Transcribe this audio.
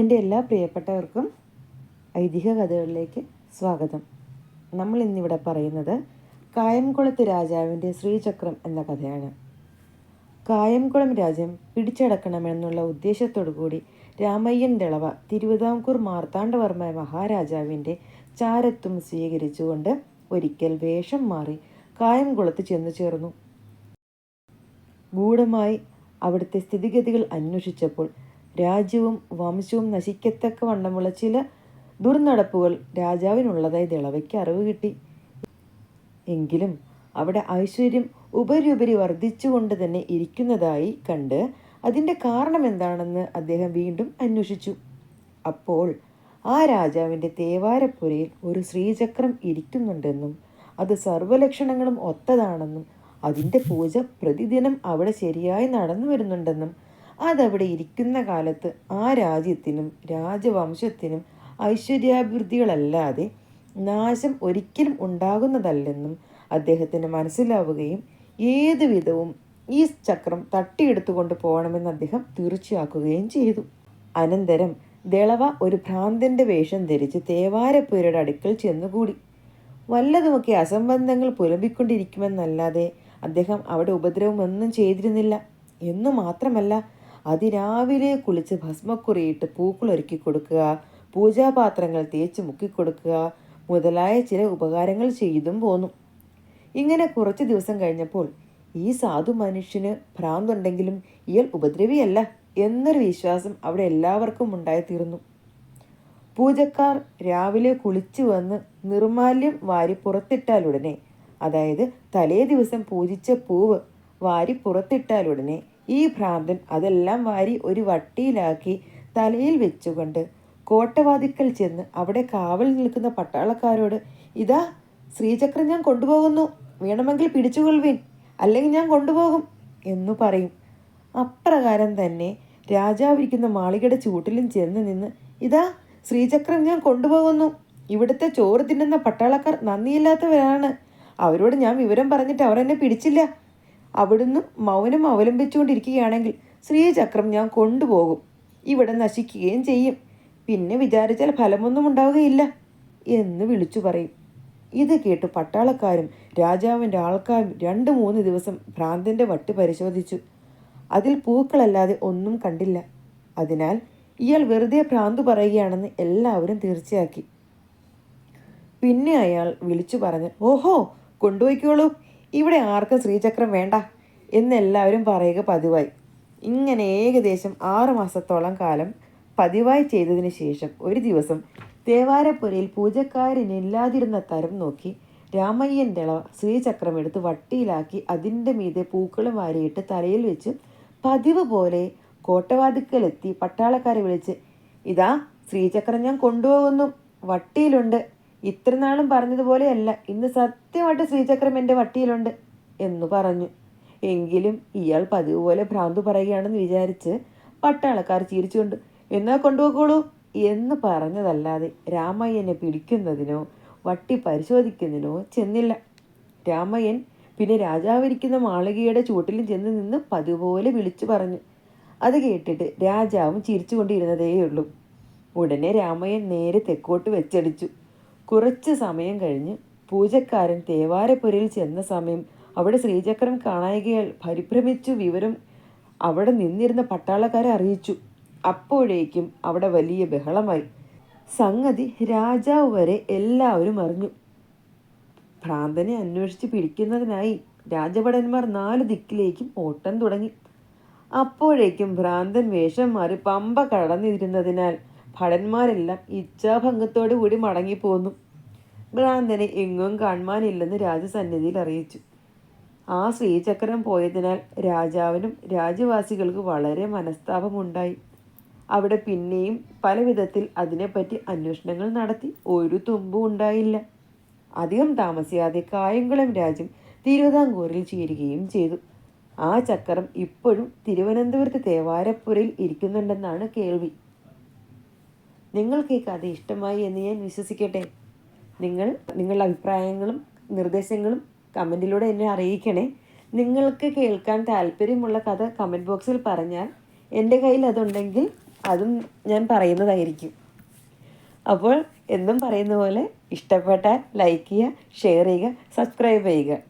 എന്റെ എല്ലാ പ്രിയപ്പെട്ടവർക്കും ഐതിഹ്യ കഥകളിലേക്ക് സ്വാഗതം. നമ്മൾ ഇന്നിവിടെ പറയുന്നത് കായംകുളത്ത് രാജാവിന്റെ ശ്രീചക്രം എന്ന കഥയാണ്. കായംകുളം രാജ്യം പിടിച്ചടക്കണമെന്നുള്ള ഉദ്ദേശത്തോടു കൂടി രാമയ്യൻ ദളവ തിരുവിതാംകൂർ മാർത്താണ്ഡവർമ്മ മഹാരാജാവിന്റെ ചാരത്വം സ്വീകരിച്ചുകൊണ്ട് ഒരിക്കൽ വേഷം മാറി കായംകുളത്ത് ചെന്നു ചേർന്നു. ഗൂഢമായി അവിടുത്തെ സ്ഥിതിഗതികൾ അന്വേഷിച്ചപ്പോൾ രാജ്യവും വംശവും നശിക്കത്തക്ക വണ്ണമുള്ള ചില ദുർനടപ്പുകൾ രാജാവിനുള്ളതായി ദളവയ്ക്ക് അറിവ് കിട്ടി. എങ്കിലും അവിടെ ഐശ്വര്യം ഉപരിയുപരി വർദ്ധിച്ചുകൊണ്ട് തന്നെ ഇരിക്കുന്നതായി കണ്ട് അതിന്റെ കാരണം എന്താണെന്ന് അദ്ദേഹം വീണ്ടും അന്വേഷിച്ചു. അപ്പോൾ ആ രാജാവിന്റെ തേവാരപ്പുരയിൽ ഒരു ശ്രീചക്രം ഇരിക്കുന്നുണ്ടെന്നും അത് സർവലക്ഷണങ്ങളും ഒത്തതാണെന്നും അതിന്റെ പൂജ പ്രതിദിനം അവിടെ ശരിയായി നടന്നു വരുന്നുണ്ടെന്നും അതവിടെ ഇരിക്കുന്ന കാലത്ത് ആ രാജ്യത്തിനും രാജവംശത്തിനും ഐശ്വര്യാഭിവൃദ്ധികളല്ലാതെ നാശം ഒരിക്കലും ഉണ്ടാകുന്നതല്ലെന്നും അദ്ദേഹത്തിന് മനസ്സിലാവുകയും ഏതുവിധവും ഈ ചക്രം തട്ടിയെടുത്തുകൊണ്ട് പോകണമെന്ന് അദ്ദേഹം തീർച്ചയാക്കുകയും ചെയ്തു. അനന്തരം ദളവ ഒരു ഭ്രാന്തന്റെ വേഷം ധരിച്ച് തേവാരപ്പുരയുടെ അടുക്കൽ ചെന്നുകൂടി. വല്ലതുമൊക്കെ അസംബന്ധങ്ങൾ പുലമ്പിക്കൊണ്ടിരിക്കുമെന്നല്ലാതെ അദ്ദേഹം അവിടെ ഉപദ്രവമൊന്നും ചെയ്തിരുന്നില്ല. എന്നു മാത്രമല്ല അതിരാവിലെ കുളിച്ച് ഭസ്മക്കുറിയിട്ട് പൂക്കളൊരുക്കി കൊടുക്കുക പൂജാപാത്രങ്ങൾ തേച്ച് മുക്കിക്കൊടുക്കുക മുതലായ ചില ഉപകാരങ്ങൾ ചെയ്തും പോന്നു. ഇങ്ങനെ കുറച്ച് ദിവസം കഴിഞ്ഞപ്പോൾ ഈ സാധു മനുഷ്യന് ഭ്രാന്തുണ്ടെങ്കിലും ഇയാൾ ഉപദ്രവിയല്ല എന്നൊരു വിശ്വാസം അവിടെ എല്ലാവർക്കും ഉണ്ടായിത്തീർന്നു പൂജക്കാർ രാവിലെ കുളിച്ചു വന്ന് നിർമാല്യം വാരി പുറത്തിട്ടാലുടനെ അതായത് തലേ ദിവസം പൂജിച്ച പൂവ് വാരി പുറത്തിട്ടാലുടനെ ഈ ഭ്രാന്തൻ അതെല്ലാം വാരി ഒരു വട്ടിയിലാക്കി തലയിൽ വെച്ചുകൊണ്ട് കോട്ടവാതിക്കൽ ചെന്ന് അവിടെ കാവൽ നിൽക്കുന്ന പട്ടാളക്കാരോട് ഇതാ ശ്രീചക്രം ഞാൻ കൊണ്ടുപോകുന്നു. വേണമെങ്കിൽ പിടിച്ചുകൊള്ളുവീൻ. അല്ലെങ്കിൽ ഞാൻ കൊണ്ടുപോകും എന്നു പറയും. അപ്രകാരം തന്നെ രാജാവിരിക്കുന്ന മാളികയുടെ ചൂട്ടിലും ചെന്ന് നിന്ന് ഇതാ ശ്രീചക്രം ഞാൻ കൊണ്ടുപോകുന്നു. ഇവിടുത്തെ ചോറ് തിന്നുന്ന പട്ടാളക്കാർ നന്ദിയില്ലാത്തവരാണ്. അവരോട് ഞാൻ വിവരം പറഞ്ഞിട്ട് അവർ എന്നെ പിടിച്ചില്ല. അവിടുന്ന് മൗനം അവലംബിച്ചുകൊണ്ടിരിക്കുകയാണെങ്കിൽ ശ്രീചക്രം ഞാൻ കൊണ്ടുപോകും. ഇവിടെ നശിക്കുകയും ചെയ്യും. പിന്നെ വിചാരിച്ചാൽ ഫലമൊന്നും ഉണ്ടാവുകയില്ല എന്ന് വിളിച്ചു പറയും. ഇത് കേട്ട് പട്ടാളക്കാരും രാജാവിന്റെ ആൾക്കാരും രണ്ട് മൂന്ന് ദിവസം ഭ്രാന്തന്റെ വട്ട് പരിശോധിച്ചു. അതിൽ പൂക്കളല്ലാതെ ഒന്നും കണ്ടില്ല. അതിനാൽ ഇയാൾ വെറുതെ ഭ്രാന്ത് പറയുകയാണെന്ന് എല്ലാവരും തീർച്ചയാക്കി. പിന്നെ അയാൾ വിളിച്ചു പറഞ്ഞ് ഓഹോ കൊണ്ടുപോയിക്കോളൂ. ഇവിടെ ആർക്കും ശ്രീചക്രം വേണ്ട എന്നെല്ലാവരും പറയുക പതിവായി. ഇങ്ങനെ ഏകദേശം ആറ് മാസത്തോളം കാലം പതിവായി ചെയ്തതിന് ശേഷം ഒരു ദിവസം തേവാരപ്പുരയിൽ പൂജക്കാരനില്ലാതിരുന്ന തരം നോക്കി രാമയ്യൻ ദള ശ്രീചക്രം എടുത്ത് വട്ടിയിലാക്കി അതിന്റെ മീതെ പൂക്കളും വാരിയിട്ട് തലയിൽ വെച്ച് പതിവ് പോലെ കോട്ടവാതിക്കലെത്തി പട്ടാളക്കാരെ വിളിച്ച് ഇതാ ശ്രീചക്രം ഞാൻ കൊണ്ടുപോകുന്നു. വട്ടിയിലുണ്ട്. ഇത്ര നാളും പറഞ്ഞതുപോലെയല്ല. ഇന്ന് സത്യമായിട്ട് ശ്രീചക്രം എന്റെ വട്ടിയിലുണ്ട് എന്നു പറഞ്ഞു. എങ്കിലും ഇയാൾ പതിവ് പോലെ ഭ്രാന്ത് പറയുകയാണെന്ന് വിചാരിച്ച് പട്ടാളക്കാർ ചിരിച്ചുകൊണ്ട് എന്നാ കൊണ്ടുപോയിക്കോളൂ എന്ന് പറഞ്ഞതല്ലാതെ രാമയ്യനെ പിടിക്കുന്നതിനോ വട്ടി പരിശോധിക്കുന്നതിനോ ചെന്നില്ല. രാമയ്യൻ പിന്നെ രാജാവിരിക്കുന്ന മാളികയുടെ ചൂട്ടിലും ചെന്ന് നിന്ന് പതിപോലെ വിളിച്ചു പറഞ്ഞു. അത് കേട്ടിട്ട് രാജാവും ചിരിച്ചുകൊണ്ടിരുന്നതേയുള്ളൂ. ഉടനെ രാമയ്യൻ നേരെ തെക്കോട്ട് വെച്ചടിച്ചു. കുറച്ച് സമയം കഴിഞ്ഞ് പൂജക്കാരൻ തേവാരപ്പുരയിൽ ചെന്ന സമയം അവിടെ ശ്രീചക്രം കാണായികയാൽ പരിഭ്രമിച്ചു വിവരം അവിടെ നിന്നിരുന്ന പട്ടാളക്കാരെ അറിയിച്ചു. അപ്പോഴേക്കും അവിടെ വലിയ ബഹളമായി. സംഗതി രാജാവ് വരെ എല്ലാവരും അറിഞ്ഞു. ഭ്രാന്തനെ അന്വേഷിച്ച് പിടിക്കുന്നതിനായി രാജഭടന്മാർ നാല് ദിക്കിലേക്കും ഓട്ടം തുടങ്ങി. അപ്പോഴേക്കും ഭ്രാന്തൻ വേഷം മാറി പമ്പ കടന്നിരുന്നതിനാൽ ഭടന്മാരെല്ലാം ഇച്ഛാഭംഗത്തോടു കൂടി മടങ്ങിപ്പോന്നു. ഭ്രാന്തനെ എങ്ങും കാണുവാനില്ലെന്ന് രാജസന്നിധിയിൽ അറിയിച്ചു. ആ ശ്രീചക്രം പോയതിനാൽ രാജാവിനും രാജ്യവാസികൾക്ക് വളരെ മനസ്താപമുണ്ടായി. അവിടെ പിന്നെയും പല വിധത്തിൽ അതിനെപ്പറ്റി അന്വേഷണങ്ങൾ നടത്തി. ഒരു തുമ്പും ഉണ്ടായില്ല. അധികം താമസിയാതെ കായംകുളം രാജ്യം തിരുവിതാംകൂറിൽ ചേരുകയും ചെയ്തു. ആ ചക്രം ഇപ്പോഴും തിരുവനന്തപുരത്ത് തേവാരപ്പുരയിൽ ഇരിക്കുന്നുണ്ടെന്നാണ് കേൾവി. നിങ്ങൾക്ക് ഈ കഥ ഇഷ്ടമായി എന്ന് ഞാൻ വിശ്വസിക്കട്ടെ. നിങ്ങൾ നിങ്ങളുടെ അഭിപ്രായങ്ങളും നിർദ്ദേശങ്ങളും കമന്റിലൂടെ എന്നെ അറിയിക്കണേ. നിങ്ങൾക്ക് കേൾക്കാൻ താല്പര്യമുള്ള കഥ കമന്റ് ബോക്സിൽ പറഞ്ഞാൽ എന്റെ കയ്യിൽ അതുണ്ടെങ്കിൽ അതും ഞാൻ പറയുന്നതായിരിക്കും. അപ്പോൾ എന്നും പറയുന്ന പോലെ ഇഷ്ടപ്പെട്ടാൽ ലൈക്ക് ചെയ്യുക ഷെയർ ചെയ്യുക സബ്സ്ക്രൈബ് ചെയ്യുക.